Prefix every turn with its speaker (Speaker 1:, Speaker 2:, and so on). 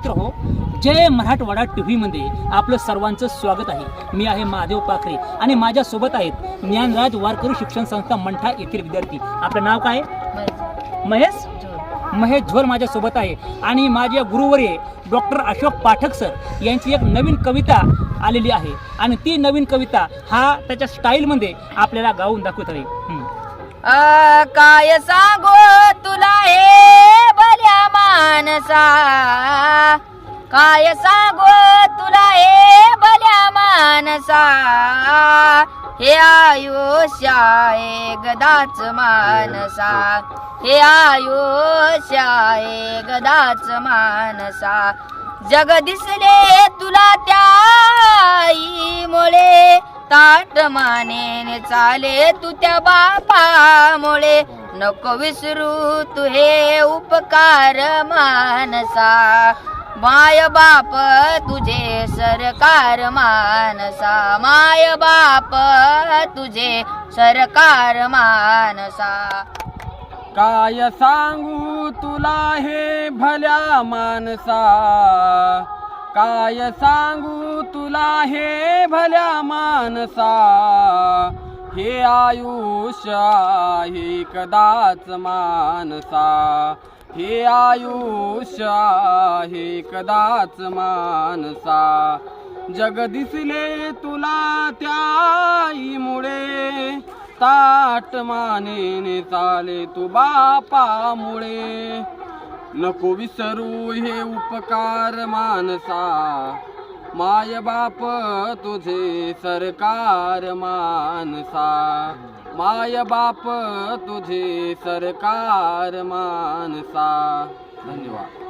Speaker 1: मित्र हो जय मराठवाडा टी व्हीमध्ये आपलं सर्वांचं स्वागत आहे. मी आहे महादेव पाखरे आणि माझ्यासोबत आहेत ज्ञानराज वारकरी शिक्षण संस्था मंठा येथील विद्यार्थी. आपलं नाव काय? महेश. महेश झोल माझ्यासोबत आहे. आणि माझ्या गुरुवर्य डॉक्टर अशोक पाठक सर यांची एक नवीन कविता आलेली आहे. आणि ती नवीन कविता हा त्याच्या स्टाईलमध्ये आपल्याला गाऊन दाखवत आहे. हम्म.
Speaker 2: काय सांगू तुला हे? मानसा. काय सांगू तुला हे भल्या मानसा. हे आयुष्या आहे गदाच मानसा. हे आयुष्या आहे गदाच मानसा. जग दिसले तुला त्या मुळे ताट मानेने चाले तू त्या बापामुळे. नको विसरू तू हे उपकार मानसा. माय बाप तुझे सरकार मानसा. माय बाप तुझे सरकार मानसा.
Speaker 3: काय सांगू तुला हे भल्या मानसा? काय सांगू तुला हे भल्या मानसा? हे आयुष्य आहे कदाच मानसा. हे आयुष्य आहे कदाच मानसा. जग दिसले तुला त्याईमुळे ताट मानेने चाले तू बापामुळे. नको विसरू हे उपकार मानसा. माय बाप तुझे सरकार मानसा. माय बाप तुझे सरकार मानसा. धन्यवाद.